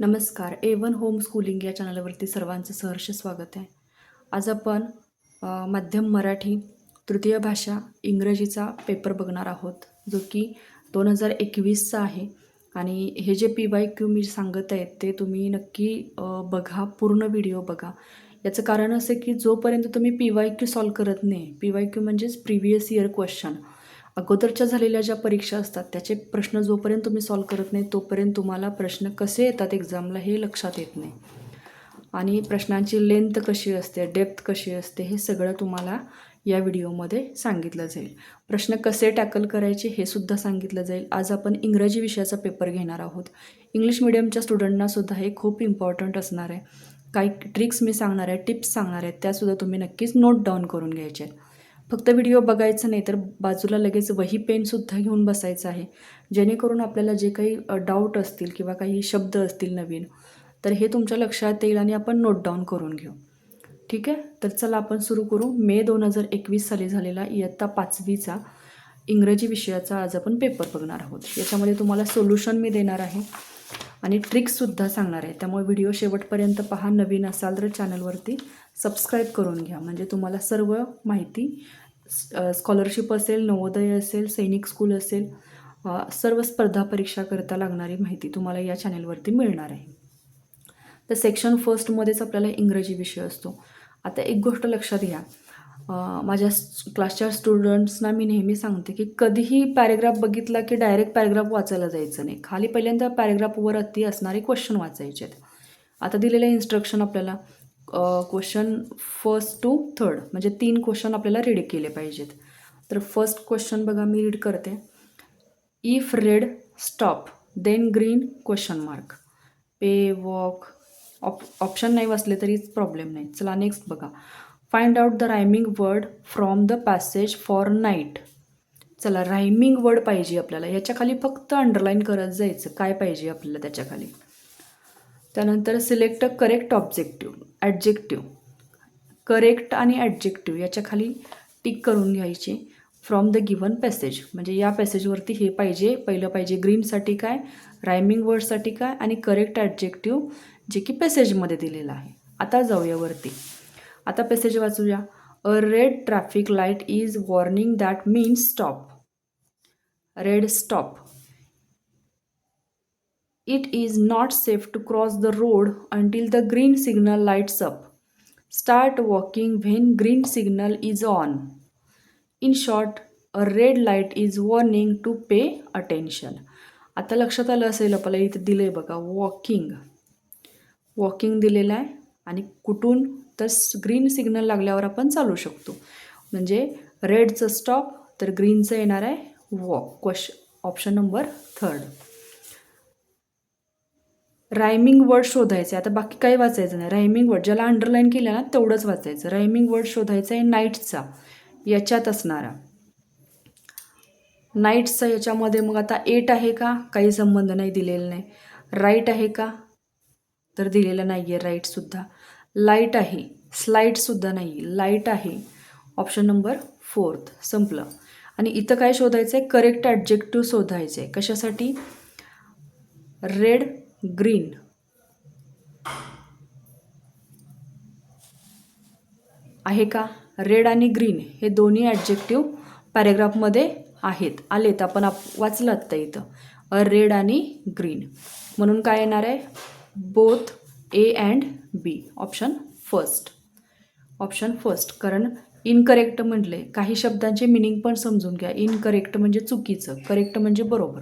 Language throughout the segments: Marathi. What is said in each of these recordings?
नमस्कार. ए वन होम स्कूलिंग या चॅनलवरती सर्वांचं सहर्ष स्वागत आहे. आज आपण माध्यम मध्यम मराठी तृतीय भाषा इंग्रजीचा पेपर बघणार आहोत जो की दोन हजार एकवीसचा आहे. आणि हे जे पी वाय क्यू मी सांगत आहेत ते तुम्ही नक्की बघा पूर्ण व्हिडिओ बघा. याचं कारण असं की जोपर्यंत तुम्ही पी वाय क्यू सॉल्व करत नाही पी वाय क्यू म्हणजेच प्रिव्हियस इयर क्वेश्चन अगोदरच्या झालेल्या ज्या परीक्षा असतात त्याचे प्रश्न जोपर्यंत तुम्ही सॉल्व करत नाही तोपर्यंत तुम्हाला प्रश्न कसे येतात एक्झामला हे लक्षात येत नाही. आणि प्रश्नांची लेंथ कशी असते डेप्थ कशी असते हे सगळं तुम्हाला या व्हिडिओमध्ये सांगितलं जाईल. प्रश्न कसे टॅकल करायचे हे सुद्धा सांगितलं जाईल. आज आपण इंग्रजी विषयाचा पेपर घेणार आहोत. इंग्लिश मिडियमच्या स्टुडंटनासुद्धा हे खूप इम्पॉर्टंट असणार आहे. काही ट्रिक्स मी सांगणार आहे टिप्स सांगणार आहेत त्यासुद्धा तुम्ही नक्कीच नोट डाऊन करून घ्यायचे आहेत. फक्त व्हिडिओ बघायचं नाही तर बाजूला लगेच वही पेनसुद्धा घेऊन बसायचं आहे. जेणेकरून आपल्याला जे काही डाऊट असतील किंवा काही शब्द असतील नवीन तर हे तुमच्या लक्षात येईल आणि आपण नोट डाऊन करून घेऊ. ठीक आहे? तर चला आपण सुरू करू. मे दोन हजार एकवीस साली झालेला इयत्ता पाचवीचा इंग्रजी विषयाचा आज आपण पेपर बघणार आहोत. याच्यामध्ये तुम्हाला सोल्युशन मी देणार आहे आणि ट्रिक्ससुद्धा सांगणार आहे. त्यामुळे व्हिडिओ शेवटपर्यंत पहा. नवीन असाल तर चॅनलवरती सबस्क्राईब करून घ्या. म्हणजे तुम्हाला सर्व माहिती स्कॉलरशिप असेल नवोदय असेल सैनिक स्कूल असेल सर्व स्पर्धा परीक्षा करता लागणारी माहिती तुम्हाला या चॅनलवरती मिळणार आहे. तर सेक्शन फर्स्टमध्येच आपल्याला इंग्रजी विषय असतो. आता एक गोष्ट लक्षात घ्या. माझ्या क्लासच्या स्टुडंट्सना मी नेहमी सांगते की कधीही पॅरेग्राफ बघितला की डायरेक्ट पॅरेग्राफ वाचायला जायचं नाही. खाली पहिल्यांदा पॅरेग्राफवर अति असणारे क्वेश्चन वाचायचे आहेत आता दिलेलं इन्स्ट्रक्शन आपल्याला क्वेश्चन फर्स्ट टू थर्ड म्हणजे तीन क्वेश्चन आपल्याला रीड केले पाहिजेत. तर फर्स्ट क्वेश्चन बघा मी रीड करते. If red stop then green question mark pay walk ऑप ऑप्शन नाही वाचले तरी प्रॉब्लेम नाही. चला नेक्स्ट बघा. Find out the rhyming word from the passage for night चला रायमिंग वर्ड पाहिजे आपल्याला. याच्याखाली फक्त अंडरलाईन करत जायचं. काय पाहिजे आपल्याला त्याच्याखाली? त्यानंतर select a correct objective adjective correct आणि ॲडजेक्टिव्ह याच्या खाली टिक करून घ्यायची फ्रॉम द गिवन पॅसेज म्हणजे या पॅसेजवरती हे पाहिजे पहिलं पाहिजे ग्रीनसाठी काय रायमिंग वर्डसाठी काय आणि करेक्ट ॲडजेक्टिव्ह जे की पॅसेजमध्ये दिलेलं आहे. आता जाऊया वरती. आता passage वाचूया. A red traffic light is warning that means stop red stop It is not safe to cross the road until the green signal lights up. Start walking when green signal is on. In short, a red light is warning to pay attention. आता लक्षात आलं असेल आपल्याला इथे दिलं आहे बघा वॉकिंग वॉकिंग दिलेलं आहे आणि कुठून तर ग्रीन सिग्नल लागल्यावर आपण चालू शकतो म्हणजे रेडचं स्टॉप तर ग्रीनचं येणार आहे walk question option number third rhyming word शोधायचे. आता बाकी काही वाचायचं नाही. रायमिंग वर्ड ज्याला अंडरलाईन केलं ना तेवढंच वाचायचं. रायमिंग वर्ड शोधायचा आहे नाईटचा याच्यात असणारा. नाईट्सचा याच्यामध्ये मग आता एट आहे का? काही संबंध नाही दिलेला नाही. राईट आहे का? तर दिलेलं नाही आहे राईटसुद्धा लाइट आहे. स्लाईटसुद्धा नाही लाइट आहे. ऑप्शन नंबर फोर्थ संपलं. आणि इथं काय शोधायचं आहे करेक्ट ॲडजेक्टिव्ह शोधायचं आहे कशासाठी? Red green. आहे का? रेड आणि ग्रीन हे दोन्ही ॲडजेक्टिव्ह पॅरेग्राफमध्ये आहेत. आलेत. आपण आप वाचलं आत्ता इथं. अ रेड आणि ग्रीन. म्हणून काय येणार आहे? Both a and b option first option first कारण इनकरेक्ट म्हटले. काही शब्दांचे मिनिंग पण समजून घ्या. इनकरेक्ट म्हणजे चुकीचं. करेक्ट म्हणजे बरोबर.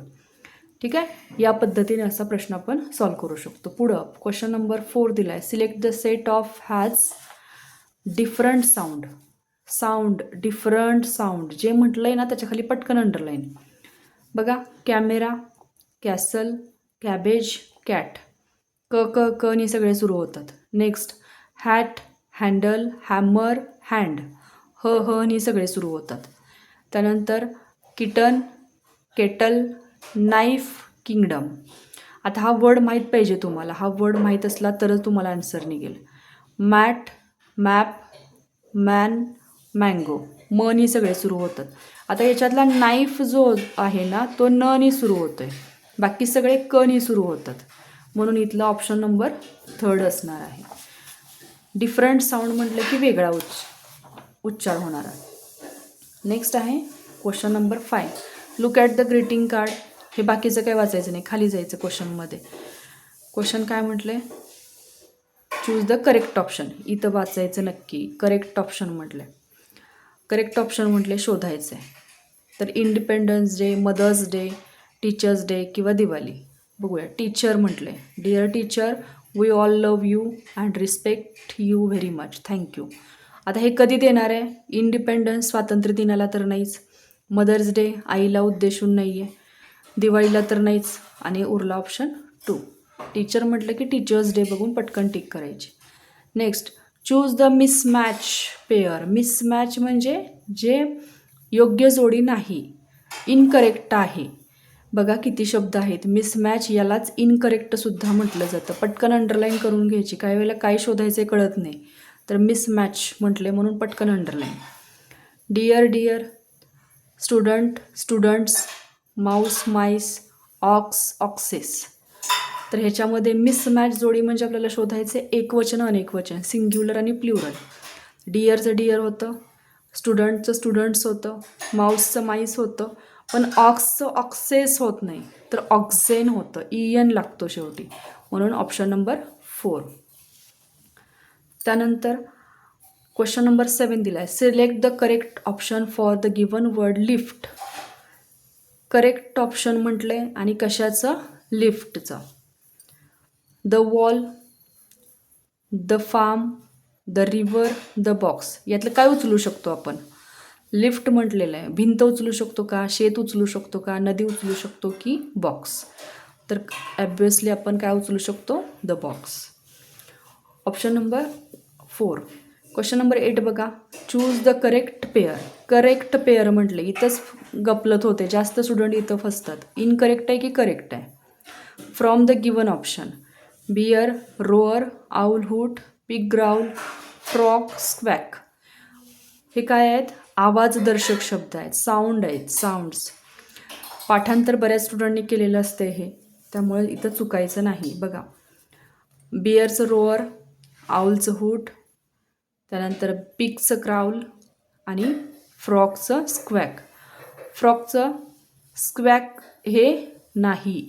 ठीक आहे? या पद्धतीने असा प्रश्न आपण सॉल्व करू शकतो. पुढं क्वेश्चन नंबर फोर दिला आहे select the set of has different sound sound different sound जे म्हटलं आहे ना त्याच्याखाली पटकन अंडरलाईन बघा कॅमेरा कॅसल कॅबेज कॅट क क क नी सगळे सुरू होतात. Next hat handle hammer hand ह ह नी सगळे सुरू होतात. त्यानंतर किटन केटल नाईफ किंगडम. आता हा वर्ड माहीत पाहिजे तुम्हाला. हा वर्ड माहीत असला तरच तुम्हाला आन्सर निघेल. Mat map man mango. म सगळे सुरू होतात. आता याच्यातला नाईफ जो आहे ना तो न नी सुरू होतो आहे बाकी सगळे कनी सुरू होतात. म्हणून इथला ऑप्शन नंबर थर्ड असणार आहे. डिफरंट साऊंड म्हटलं की वेगळा उच्च उच्चार होणार आहे. नेक्स्ट आहे question number five look at the greeting card हे बाकीचं काय वाचायचं नाही. खाली जायचं क्वेश्चनमध्ये क्वेश्चन काय म्हटले? चूज द करेक्ट ऑप्शन इथं वाचायचं नक्की. करेक्ट ऑप्शन म्हटलं. करेक्ट ऑप्शन म्हटले शोधायचं आहे तर independence day mother's day teacher's day किंवा दिवाळी बघूया. टीचर म्हटले. Dear teacher we all love you and respect you very much thank you आता हे कधी देणार आहे? इंडिपेंडन्स स्वातंत्र्य दिनाला तर नाहीच. मदर्स डे आईला उद्देशून नाही आहे दिवाळीला तर नाहीच. आणि उरला ऑप्शन टू टीचर म्हटलं की टीचर्स डे बघून पटकन टिक करायची. Next choose the mismatch pair mismatch म्हणजे जे योग्य जोडी नाही इनकरेक्ट आहे. बघा किती शब्द आहेत. मिसमॅच यालाच इनकरेक्टसुद्धा म्हटलं जातं. पटकन अंडरलाईन करून घ्यायची. काही वेळेला काय शोधायचे कळत नाही. तर मिसमॅच म्हटले म्हणून पटकन underline dear dear student students mouse mice ox oxes. तर ह्याच्यामध्ये मिसमॅच जोडी म्हणजे आपल्याला शोधायचे एकवचन अनेकवचन सिंग्युलर आणि प्ल्युरल डियरचं डियर होतं स्टुडंटचं स्टुडंट्स होतं माऊसचं माईस होतं पण ऑक्सचं ऑक्सेस होत नाही. तर ऑक्झेन होतं ई एन लागतो शेवटी. म्हणून ऑप्शन नंबर फोर त्यानंतर क्वेश्चन नंबर सेवन दिला आहे select the correct option for the given word lift correct option म्हटलं आहे आणि कशाचं? लिफ्टचं the wall the farm the river the box यातलं काय उचलू शकतो आपण? लिफ्ट म्हटलेलं आहे. भिंत उचलू शकतो का? शेत उचलू शकतो का? नदी उचलू शकतो की बॉक्स तर ॲब्वियसली आपण काय उचलू शकतो? The box option number four question number eight बघा. Choose the correct pair correct pair म्हटले इथंच गपलत होते जास्त स्टुडंट इथं फसतात. इनकरेक्ट आहे की करेक्ट आहे? From the given option bear roar owl hoot pig growl frog squawk हे काय आहेत? आवाजदर्शक शब्द आहेत. साऊंड आहेत. साऊंड्स पाठांतर बऱ्याच स्टुडंटनी केलेलं असते हे. त्यामुळे इथं चुकायचं नाही. बघा. बियरचं रोअर आऊलचं हूट त्यानंतर पिकचं क्राऊल आणि फ्रॉकचं स्क्वॅक. फ्रॉकचं स्क्वॅक हे नाही.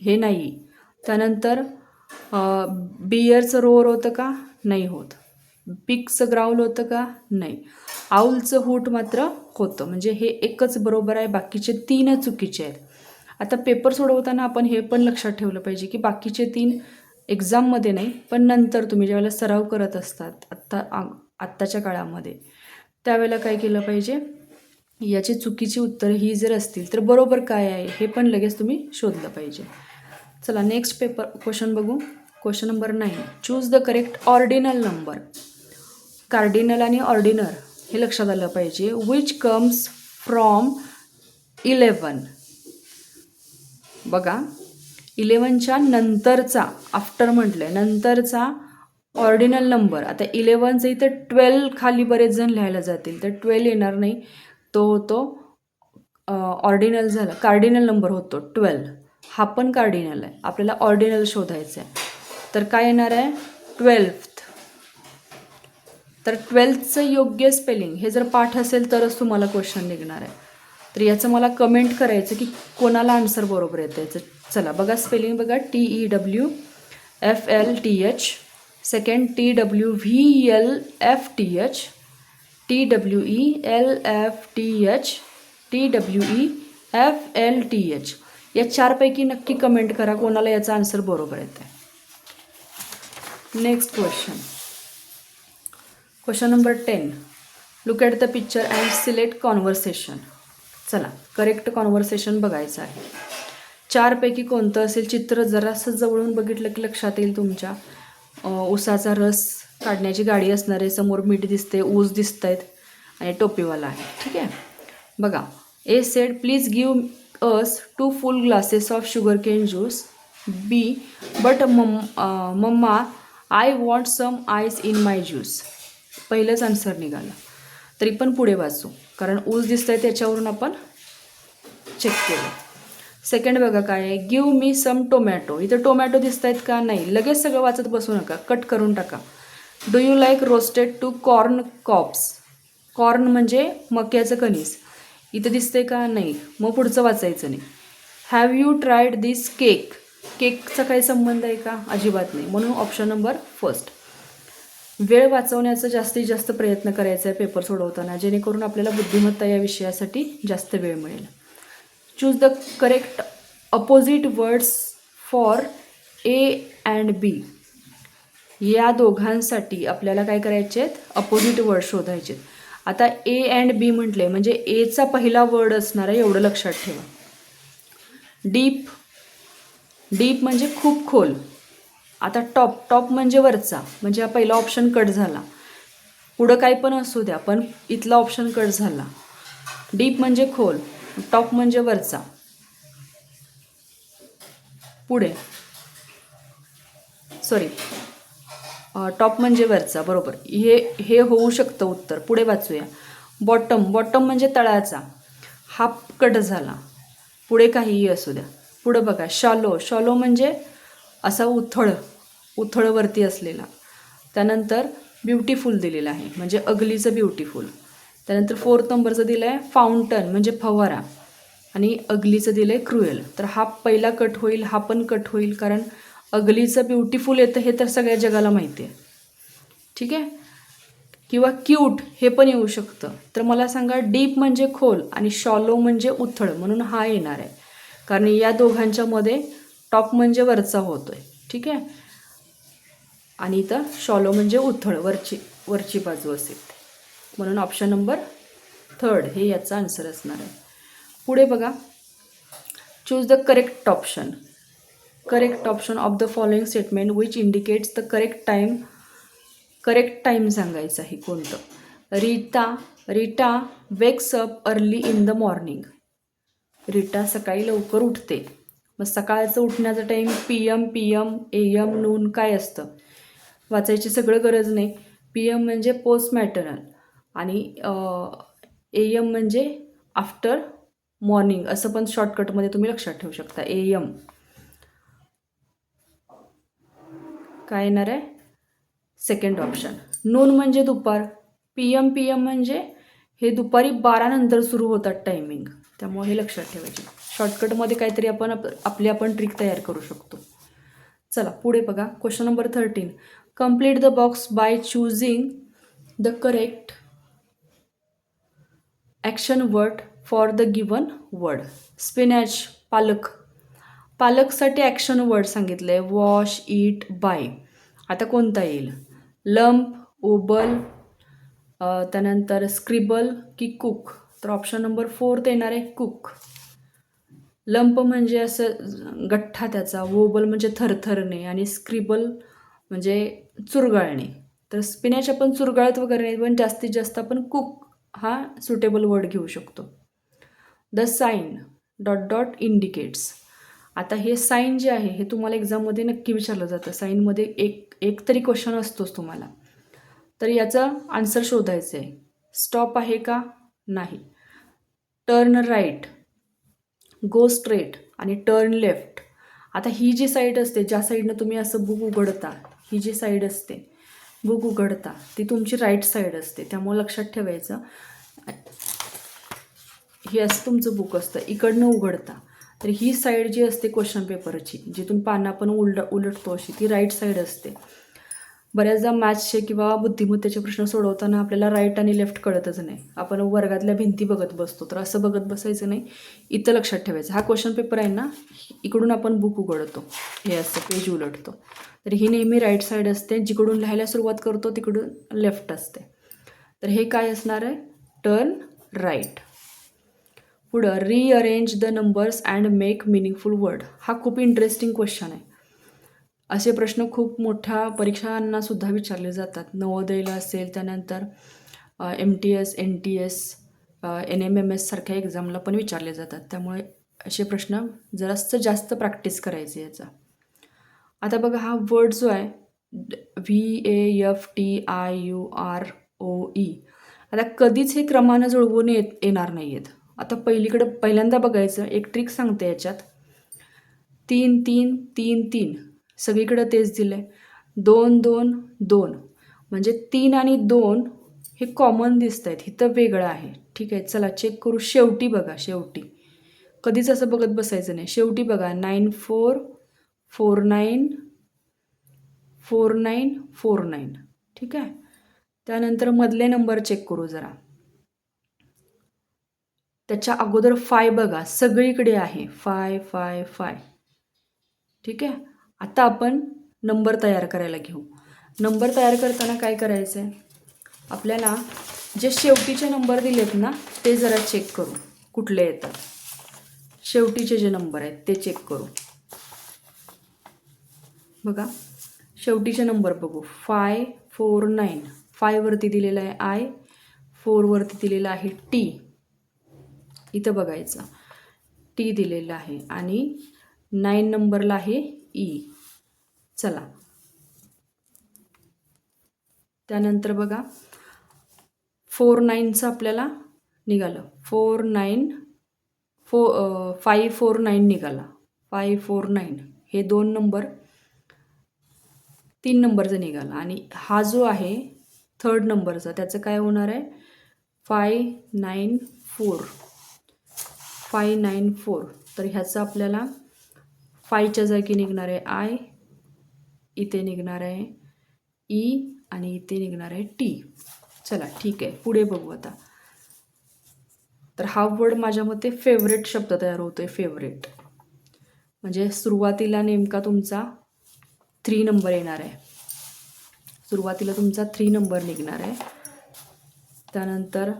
हे नाही. त्यानंतर बियरचं रोअर होतं का? नाही होत. पिकचं ग्राउल होतं का? नाही. आऊलचं हूट मात्र होतं. म्हणजे हे एकच बरोबर आहे. बाकीचे तीन चुकीचे आहेत. आता पेपर सोडवताना आपण हे पण लक्षात ठेवलं पाहिजे की बाकीचे तीन एक्झाममध्ये नाही पण नंतर तुम्ही ज्यावेळेला सराव करत असतात आत्ता आत्ताच्या काळामध्ये. त्यावेळेला काय केलं पाहिजे? याची चुकीची उत्तरं ही जर असतील तर बरोबर काय आहे हे पण लगेच तुम्ही शोधलं पाहिजे. चला नेक्स्ट पेपर क्वेश्चन बघू. Question number nine choose the correct ordinal number cardinal आणि ऑर्डिनर हे लक्षात आलं पाहिजे. विच कम्स फ्रॉम इलेवन बघा. इलेवनच्या नंतरचा आफ्टर म्हटलं आहे नंतरचा ऑर्डिनल नंबर आता इलेवनचं इथं ट्वेल्व खाली बरेच जण लिहायला जातील. तर ट्वेल्व येणार नाही. तो होतो ऑर्डिनल झाला. कार्डिनल नंबर होतो ट्वेल्व हा पण कार्डिनल आहे. आपल्याला ऑर्डिनल शोधायचं आहे. तर काय येणार आहे? ट्वेल्थ तर ट्वेल्थचं योग्य स्पेलिंग हे जर पाठ असेल तरच तुम्हाला क्वेश्चन निघणार आहे. तर याचं मला कमेंट करायचं की कोणाला आन्सर बरोबर येतं याचं चला बघा स्पेलिंग बघा. T E W F L T H second T W V L F T H T W E L F T H T W E F L T H या चारपैकी नक्की कमेंट करा कोणाला याचा आन्सर बरोबर येतं आहे next question question number ten look at the picture and select conversation चला करेक्ट कॉन्व्हर्सेशन बघायचं आहे. चारपैकी कोणतं असेल? चित्र जरासं जवळून बघितलं की लक्षात येईल तुमच्या. ऊसाचा रस काढण्याची गाडी असणार आहे समोर मीठ दिसते ऊस दिसत आहेत आणि टोपीवाला आहे. ठीक आहे? बघा A said please give us two full glasses of sugar cane juice B but mum mamma I want some ice in my juice पहिलंच आन्सर निघालं. तरी पण पुढे वाचू. कारण ऊस दिसतंय त्याच्यावरून आपण चेक केलं. सेकंड बघा काय आहे. गिव मी सम टोमॅटो इथं टोमॅटो दिसत आहेत का? नाही. लगेच सगळं वाचत बसू नका. कट करून टाका. Do you like roasted two corn cobs corn म्हणजे मक्याचं कणीस. इथं दिसतंय का? नाही. मग पुढचं वाचायचं नाही. Have you tried this cake केकचा काही संबंध आहे का? अजिबात नाही. म्हणून ऑप्शन नंबर फर्स्ट वेळ वाचवण्याचा जास्तीत जास्त प्रयत्न करायचा आहे पेपर सोडवताना. जेणेकरून आपल्याला बुद्धिमत्ता या विषयासाठी जास्त वेळ मिळेल. Choose the correct opposite words for A and B या दोघांसाठी आपल्याला काय करायचे आहेत? अपोजिट वर्ड शोधायचे आहेत. आता ए अँड बी म्हटले म्हणजे एचा पहिला वर्ड असणार आहे एवढं लक्षात ठेवा. डीप डीप म्हणजे खूप खोल. आता टॉप टॉप म्हणजे वरचा म्हणजे हा पहिला ऑप्शन कट झाला. पुढं काही पण असू द्या पण इथला ऑप्शन कट झाला. डीप म्हणजे खोल. टॉप म्हणजे वरचा. पुढे. सॉरी टॉप म्हणजे वरचा बरोबर. हे हे होऊ शकतं उत्तर. पुढे वाचूया. बॉटम बॉटम म्हणजे तळाचा. हाफ कट झाला. पुढे काहीही असू द्या. पुढं बघा. शॉलो शॉलो म्हणजे असा उथळ उथळवरती असलेला. त्यानंतर ब्युटिफुल दिलेला आहे. म्हणजे अगलीचं ब्युटिफुल. त्यानंतर फोर्थ नंबरचं दिलं आहे फाउंटन म्हणजे फवारा. आणि अगलीचं दिलं आहे क्रुएल तर हा पहिला कट होईल हा पण कट होईल कारण अगलीचं ब्युटिफुल येतं हे तर सगळ्या जगाला माहिती आहे ठीक आहे? किंवा क्यूट हे पण येऊ शकतं. तर मला सांगा डीप म्हणजे खोल आणि शॉलो म्हणजे उथळ म्हणून हा येणार आहे. कारण या दोघांच्यामध्ये टॉप म्हणजे वरचा होतो आहे ठीक आहे? आणि इथं शॉलो म्हणजे उथळ वरची वरची बाजू असेल. म्हणून ऑप्शन नंबर थर्ड हे याचा आन्सर असणार आहे. पुढे बघा. Choose the correct option correct option of the following statement which indicates the correct time correct time सांगायचं आहे कोणतं? Rita Rita wakes up early in the morning Rita सकाळी लवकर उठते. मग सकाळचं उठण्याचा time P M P M A M noon काय असतं? वाचायची सगळं गरज नाही. पी एम म्हणजे पोस्ट मॅटर्नल आणि ए एम म्हणजे आफ्टर मॉर्निंग असं पण शॉर्टकटमध्ये तुम्ही लक्षात ठेवू शकता. ए एम काय येणार आहे? सेकंड ऑप्शन नून म्हणजे दुपार. पी एम पी एम म्हणजे हे दुपारी बारानंतर सुरू होतात टायमिंग त्यामुळे हे लक्षात ठेवायचे. शॉर्टकटमध्ये काहीतरी आपण आप आपली आपण ट्रिक तयार करू शकतो. चला पुढे बघा. Question number thirteen complete the box by choosing the correct action word for the given word spinach पालक. पालकसाठी ॲक्शन वर्ड सांगितलं. आहे वॉश ईट बाय आता कोणता येईल? लंप ओबल त्यानंतर स्क्रिबल की कुक तर ऑप्शन नंबर फोर्थ येणार आहे कुक लंप म्हणजे असं गठ्ठा त्याचा. वोबल म्हणजे थरथरणे आणि स्क्रिबल म्हणजे चुरगाळणे. तर स्पिनॅच आपण चुरगाळत वगैरे नाही पण जास्तीत जास्त आपण कुक हा सुटेबल वर्ड घेऊ शकतो. The sign dot dot indicates आता हे साईन जे आहे हे तुम्हाला एक्झाममध्ये नक्की विचारलं जातं. साईनमध्ये एक एक तरी क्वेश्चन असतोच तुम्हाला. तर याचा आन्सर शोधायचं आहे. स्टॉप आहे का? नाही. टर्न राईट गो स्ट्रेट आणि टर्न लेफ्ट आता ही जी साईड असते ज्या साईडनं तुम्ही असं बुक उघडता ही जी साईड असते बुक उघडता ती तुमची राईट साईड असते. त्यामुळे लक्षात ठेवायचं. हे असं तुमचं बुक असतं. इकडनं उघडता. तर ही साईड जी असते क्वेश्चन पेपरची जिथून पानं आपण उलट उलटतो अशी ती राईट साईड असते. बऱ्याचदा मॅथ्सचे किंवा बुद्धिमत्तेचे प्रश्न सोडवताना आपल्याला राईट आणि लेफ्ट कळतच नाही. आपण वर्गातल्या भिंती बघत बसतो तर असं बघत बसायचं नाही. इथं लक्षात ठेवायचं. हा क्वेश्चन पेपर आहे ना इकडून आपण बुक उघडतो. हे असतं पेज उलटतो. तर ही नेहमी राईट साईड असते. जिकडून लिहायला सुरुवात करतो तिकडून लेफ्ट असते. तर हे काय असणार आहे? टर्न राईट पुढं rearrange the numbers and make meaningful word हा खूप इंटरेस्टिंग क्वेश्चन आहे. असे प्रश्न खूप मोठ्या परीक्षांना सुद्धा विचारले जातात. नवोदयला असेल त्यानंतर M T S N T S N M M S सारख्या एक्झामला पण विचारले जातात. त्यामुळे असे प्रश्न जरास्त जास्त प्रॅक्टिस करायचे याचा. आता बघा हा वर्ड जो आहे V A F T I U R O E आता कधीच हे क्रमानं जुळवून येत येणार नाही आहेत आता पहिलीकडं पहिल्यांदा बघायचं एक ट्रिक सांगते याच्यात. तीन तीन तीन तीन. सगळीकडं तेच दिलं आहे दोन दोन दोन. म्हणजे तीन आणि दोन हे कॉमन दिसत आहेत इथं वेगळं आहे. ठीक आहे चला चेक करू. शेवटी बघा शेवटी. कधीच असं बघत बसायचं नाही. शेवटी बघा nine four four nine four nine four nine ठीक आहे? त्यानंतर मधले नंबर चेक करू जरा. त्याच्या अगोदर फाय बघा. सगळीकडे आहे. फाय फाय फाय ठीक आहे? आता आपण नंबर तयार करायला घेऊ. नंबर तयार करताना काय करायचं आहे आपल्याला जे शेवटीचे नंबर दिलेत ना ते जरा चेक करू. कुठले येतात? शेवटीचे जे नंबर आहेत ते चेक करू. बघा शेवटीचे नंबर बघू. फाय फोर नाईन फायवरती दिलेलं आहे आय फोरवरती दिलेलं आहे टी इथं बघायचं. टी दिलेलं आहे आणि नाईन नंबरला आहे ई चला. त्यानंतर बघा फोर नाईनचं आपल्याला निघालं. Four nine four five four nine निघाला. Five four nine. हे दोन नंबर तीन नंबरचा निघाला. आणि हा जो आहे थर्ड नंबरचा त्याचं काय होणार आहे? Five nine four. Five nine four. तर ह्याचं आपल्याला फायच्या जागी निघणार आहे आय. इथे निघणार आहे. ई आणि इथे निघणार आहे टी. चला ठीक आहे. पुढे बघू आता. तर हा वर्ड माझ्या मते फेवरेट शब्द तयार होतो आहे फेवरेट म्हणजे सुरुवातीला नेमका तुमचा थ्री नंबर येणार आहे. सुरुवातीला तुमचा थ्री नंबर निघणार आहे. त्यानंतर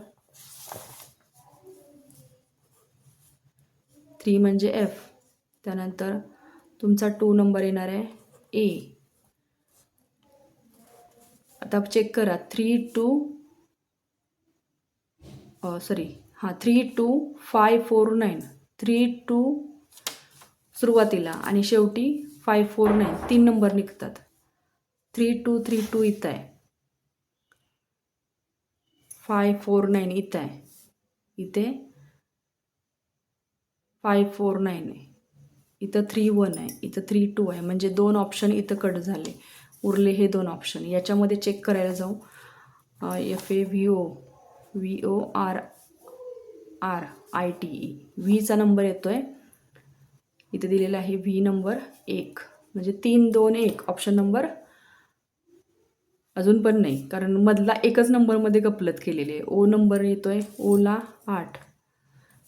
थ्री म्हणजे एफ त्यानंतर तुमचा टू नंबर येणार आहे ए आता चेक करा. थ्री टू सॉरी हां three two five four nine three two सुरुवातीला आणि शेवटी फाय फोर नाईन तीन नंबर निघतात. थ्री टू थ्री टू इथं आहे. फाय फोर नाईन इथं आहे. इथे फाय फोर नाईन आहे. इथं थ्री वन आहे. इथं थ्री टू आहे. म्हणजे दोन ऑप्शन इथं कट झाले. उरले हे दोन ऑप्शन याच्यामध्ये चेक करायला जाऊ. F A V O V O R R I T E व्हीचा number येतो आहे इथे दिलेला आहे व्ही नंबर एक. म्हणजे तीन दोन एक. ऑप्शन नंबर अजून पण नाही. कारण मधला एकच नंबरमध्ये गपलत केलेली आहे. ओ नंबर येतो आहे ओला आठ.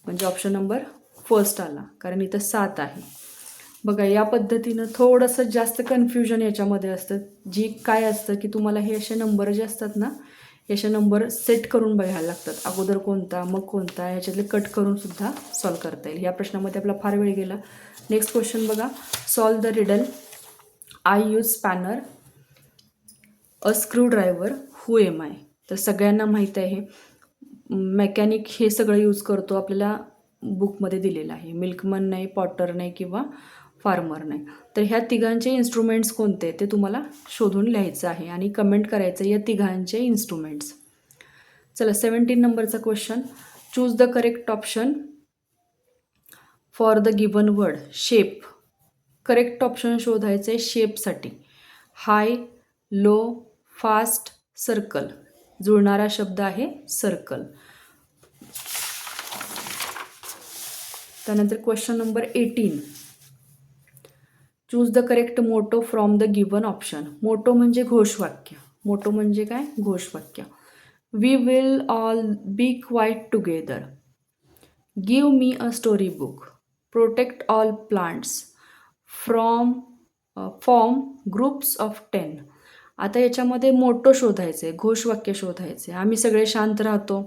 म्हणजे ऑप्शन नंबर फर्स्ट आला. कारण इथं सात आहे. बघा या पद्धतीनं थोडंसं जास्त कन्फ्युजन याच्यामध्ये असतं. जी काय असतं की तुम्हाला हे असे नंबर जे असतात ना हे असे नंबर सेट करून बघायला लागतात. अगोदर कोणता मग कोणता ह्याच्यातले कट करून सुद्धा सॉल्व करता येईल. या प्रश्नामध्ये आपला फार वेळ गेला. नेक्स्ट क्वेश्चन बघा. Solve the riddle I use spanner a screwdriver who am I तर सगळ्यांना माहीत आहे मेकॅनिक हे सगळं यूज करतो आपल्याला बुकमध्ये दिलेलं आहे. मिल्कमन नाही पॉटर नाही किंवा फार्मर नाही. तर ह्या तिघांचे इन्स्ट्रुमेंट्स कोणते? ते तुम्हाला शोधून लिहायचं आहे आणि कमेंट करायचं या तिघांचे इन्स्ट्रुमेंट्स चला सेवन्टीन नंबरचा question choose the correct option for the given word shape correct option शोधायचं आहे शेपसाठी हाय लो फास्ट सर्कल जुळणारा शब्द आहे सर्कल त्यानंतर question number eighteen choose the correct motto from the given option motto म्हणजे घोषवाक्य. मोटो म्हणजे काय? घोषवाक्य. We will all be quiet together give me a story book protect all plants from form groups of ten आता याच्यामध्ये मोटो शोधायचे घोषवाक्य शोधायचे. आम्ही सगळे शांत राहतो.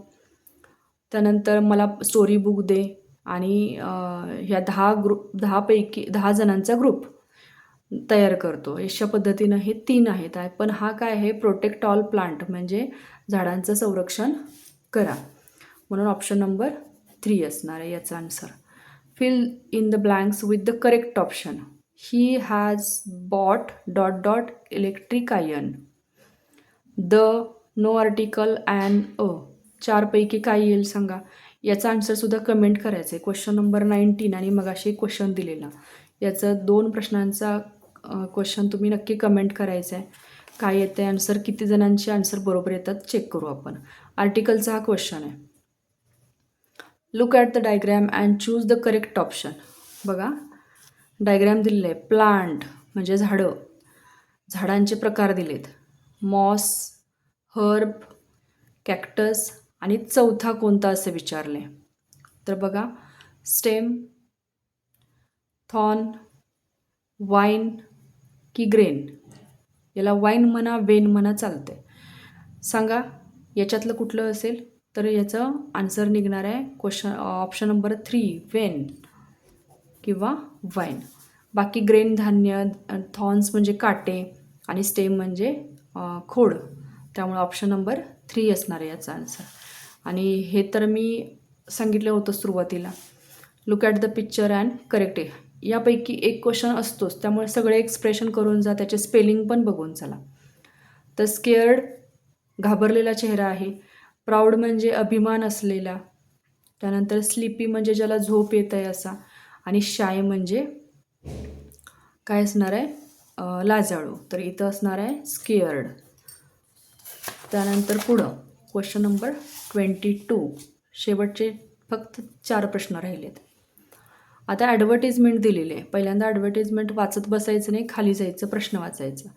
त्यानंतर मला स्टोरी बुक दे आणि uh, ह्या दहा ग्रुप दहापैकी दहा जणांचा ग्रुप तयार करतो. अशा पद्धतीनं हे तीन आहेत. पण हा काय आहे? प्रोटेक्ट ऑल प्लांट म्हणजे झाडांचं संरक्षण करा. म्हणून ऑप्शन नंबर थ्री असणार आहे याचा answer fill in the blanks with the correct option he has bought dot dot electric iron the no article and a चारपैकी काय येईल सांगा? याचा आन्सरसुद्धा कमेंट करायचं आहे. क्वेश्चन नंबर नाईन्टीन आणि मग अशी क्वेश्चन दिलेला. याचं दोन प्रश्नांचा क्वेश्चन तुम्ही नक्की कमेंट करायचं आहे. काय येते आन्सर किती जणांचे आन्सर बरोबर येतात? चेक करू आपण. आर्टिकलचा हा क्वेश्चन आहे. Look at the diagram and choose the correct option बघा. डायग्रॅम दिलेलं आहे. प्लांट म्हणजे झाडं. झाडांचे प्रकार दिलेत. मॉस हर्ब कॅक्टस आणि चौथा कोणता असं विचारले तर बघा. स्टेम थॉन वाईन की ग्रेन याला वाईन म्हणा वेन म्हणा चालते सांगा याच्यातलं कुठलं असेल? तर याचं आन्सर निघणार आहे question option number three vine किंवा वाईन बाकी ग्रेन धान्य थॉर्न्स म्हणजे काटे आणि स्टेम म्हणजे खोड. त्यामुळे ऑप्शन नंबर थ्री असणार आहे याचा आन्सर आणि हे तर मी सांगितलं होतं सुरुवातीला. Look at the picture and correct यापैकी एक क्वेश्चन असतोच. त्यामुळे सगळे एक्सप्रेशन करून जा त्याचे स्पेलिंग पण बघून चला. तर स्केअर्ड घाबरलेला चेहरा आहे. प्राऊड म्हणजे अभिमान असलेला. त्यानंतर स्लिपी म्हणजे ज्याला झोप येत आहे असा. आणि शाय म्हणजे काय असणार आहे? लाजाळू. तर इथं असणार आहे स्केअर्ड त्यानंतर पुढं. क्वेश्चन नंबर ट्वेंटी टू शेवटचे फक्त चार प्रश्न राहिलेत. आता ॲडव्हर्टिजमेंट दिलेली आहे. पहिल्यांदा ॲडव्हर्टिजमेंट वाचत बसायचं नाही खाली जायचं प्रश्न वाचायचं.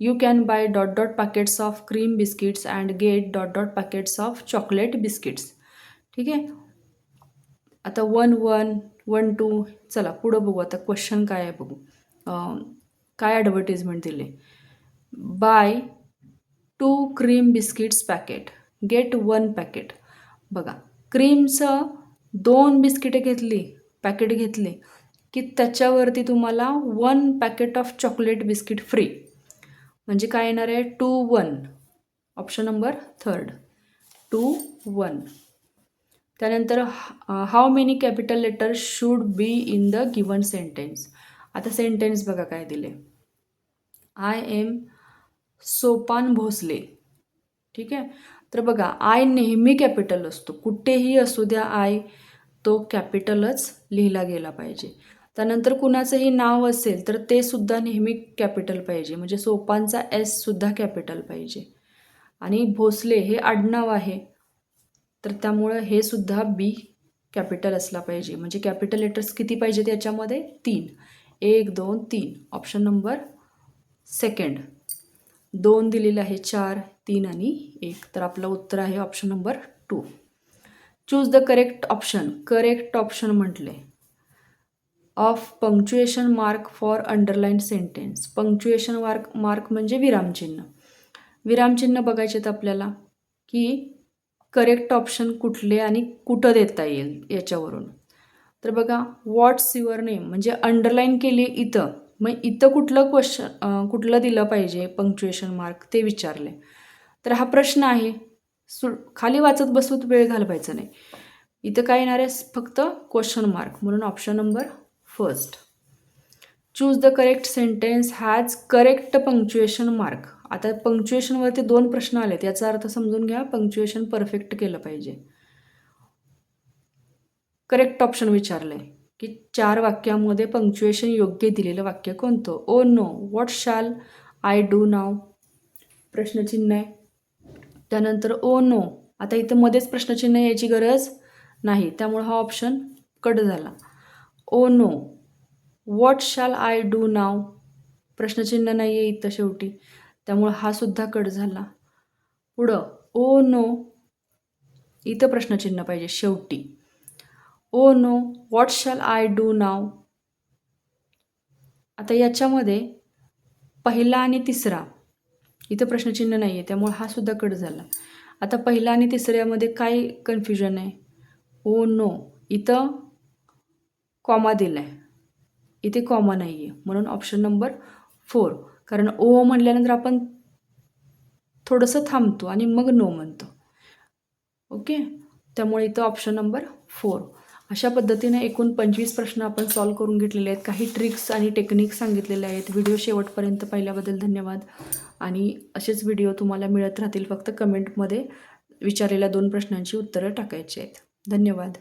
You can buy dot dot packets of cream biscuits and get dot dot packets of chocolate biscuits ठीक आहे? आता वन वन वन टू चला पुढं बघू. आता क्वेश्चन काय आहे बघू. काय ॲडव्हर्टिजमेंट दिले? Buy two cream biscuits packet get one packet बघा क्रीमचं दोन बिस्किटे घेतली. पॅकेट घेतले की त्याच्यावरती तुम्हाला one packet of chocolate biscuit free म्हणजे काय येणार आहे? Two one option number third two one त्यानंतर how many capital letter should be in the given sentence आता सेंटेन्स बघा काय दिले. I am Sopan Bhosale. ठीक आहे? तर बघा आय नेहमी कॅपिटल असतो. कुठेही असू द्या आय तो कॅपिटलच लिहिला गेला पाहिजे. त्यानंतर कुणाचंही नाव असेल तर ते सुद्धा नेहमी कॅपिटल पाहिजे. म्हणजे सोपानचा एस सुद्धा कॅपिटल पाहिजे. आणि भोसले हे आडनाव आहे. तर त्यामुळं हे सुद्धा बी कॅपिटल असला पाहिजे. म्हणजे कॅपिटल लेटर्स किती पाहिजेत याच्यामध्ये? तीन. एक दोन तीन. Option number second. दोन दिलेलं आहे चार तीन आणि एक. तर आपलं उत्तर आहे option number two. Choose the correct option correct option म्हटले. Of punctuation mark for underline sentence punctuation mark mark म्हणजे विरामचिन्ह विरामचिन्ह बघायचे आहेत आपल्याला की करेक्ट ऑप्शन कुठले आणि कुठं देता येईल याच्यावरून. तर बघा व्हॉट्स युअर नेम म्हणजे अंडरलाईन केली इथं. मग इथं कुठलं क्वेश्चन कुठलं दिलं पाहिजे पंक्च्युएशन मार्क ते विचारले. तर हा प्रश्न आहे. सु खाली वाचत बसवत वेळ घालवायचा नाही. इथं काय येणार आहे? फक्त क्वेश्चन मार्क म्हणून option number first choose the correct sentence has correct punctuation mark आता पंक्च्युएशनवरती दोन प्रश्न आलेत. याचा अर्थ समजून घ्या पंक्च्युएशन परफेक्ट केलं पाहिजे. करेक्ट ऑप्शन विचारलंय की चार वाक्यामध्ये पंक्च्युएशन योग्य दिलेलं वाक्य कोणतं? ओ no what shall I do now प्रश्नचिन्ह आहे. त्यानंतर ओ नो. आता इथं मध्येच प्रश्नचिन्ह यायची गरज नाही. त्यामुळं हा ऑप्शन कट झाला. ओ no. What shall I do now प्रश्नचिन्ह नाही आहे इथं शेवटी. त्यामुळं हा सुद्धा कट झाला. पुढं ओ नो. इथं प्रश्नचिन्ह पाहिजे शेवटी. ओ no what shall I do now आता याच्यामध्ये पहिला आणि तिसरा. इथं प्रश्नचिन्ह नाही आहे त्यामुळे हा सुद्धा कट झाला. आता पहिला आणि तिसऱ्यामध्ये काय कन्फ्युजन आहे? ओ नो इथं कॉमा दिला आहे इथे कॉमा नाही आहे म्हणून ऑप्शन नंबर फोर कारण ओ म्हणल्यानंतर आपण थोडंसं थांबतो आणि मग नो म्हणतो. ओके त्यामुळे इथं ऑप्शन नंबर फोर अशा पद्धतीने एकूण पंचवीस प्रश्न आपण सॉल्व करून घेतलेले आहेत. काही ट्रिक्स आणि टेक्निक सांगितलेले आहेत. व्हिडिओ शेवटपर्यंत पाहिल्याबद्दल धन्यवाद. आणि असेच व्हिडिओ तुम्हाला मिळत राहतील फक्त कमेंटमध्ये विचारलेल्या दोन प्रश्नांची उत्तरं टाकायची आहेत. धन्यवाद.